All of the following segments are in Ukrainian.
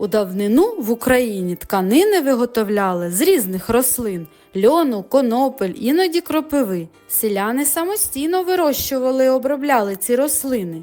У давнину в Україні тканини виготовляли з різних рослин льону, конопель, іноді кропиви. Селяни самостійно вирощували і обробляли ці рослини.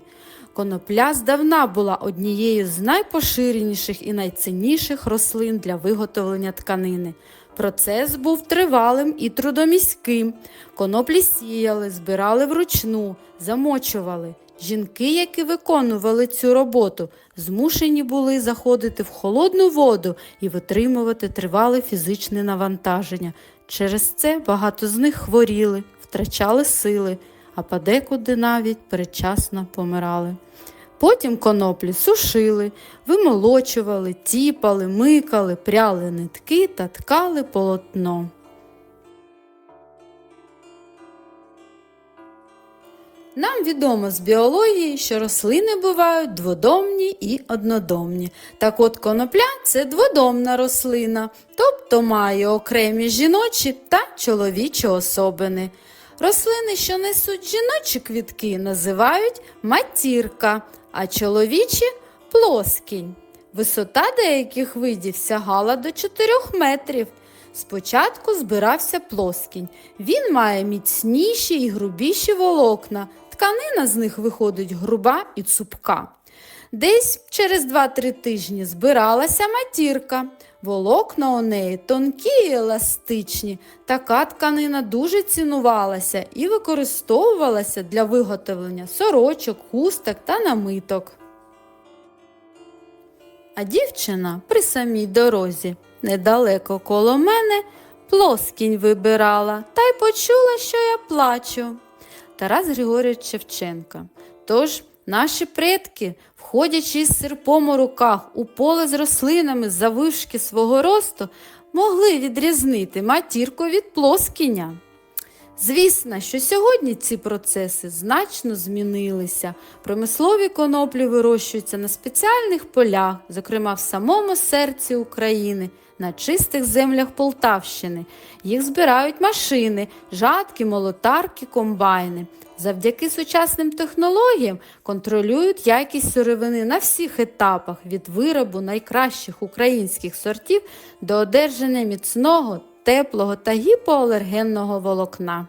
Конопля здавна була однією з найпоширеніших і найцінніших рослин для виготовлення тканини. Процес був тривалим і трудоміським. Коноплі сіяли, збирали вручну, замочували. Жінки, які виконували цю роботу, змушені були заходити в холодну воду і витримувати тривале фізичне навантаження. Через це багато з них хворіли, втрачали сили, а подекуди навіть передчасно помирали. Потім коноплі сушили, вимолочували, тіпали, микали, пряли нитки та ткали полотно. Нам відомо з біології, що рослини бувають дводомні і однодомні. Так от конопля це дводомна рослина, тобто має окремі жіночі та чоловічі особини. Рослини, що несуть жіночі квітки, називають матірка, а чоловічі плоскінь. Висота деяких видів сягала до 4 метрів. Спочатку збирався плоскінь. Він має міцніші і грубіші волокна. Тканина з них виходить груба і цупка. Десь через 2-3 тижні збиралася матірка. Волокна у неї тонкі і еластичні. Така тканина дуже цінувалася і використовувалася для виготовлення сорочок, хусток та намиток. А дівчина при самій дорозі, недалеко коло мене, плоскінь вибирала та й почула, що я плачу. Тарас Григорійович Шевченка. Тож наші предки, входячи із серпом у руках у поле з рослинами за вишки свого росту, могли відрізнити матірку від плоскіня. Звісно, що сьогодні ці процеси значно змінилися. Промислові коноплі вирощуються на спеціальних полях, зокрема в самому серці України, на чистих землях Полтавщини. Їх збирають машини, жатки, молотарки, комбайни. Завдяки сучасним технологіям контролюють якість сировини на всіх етапах від виробу найкращих українських сортів до одержання міцного, теплого та гіпоалергенного волокна.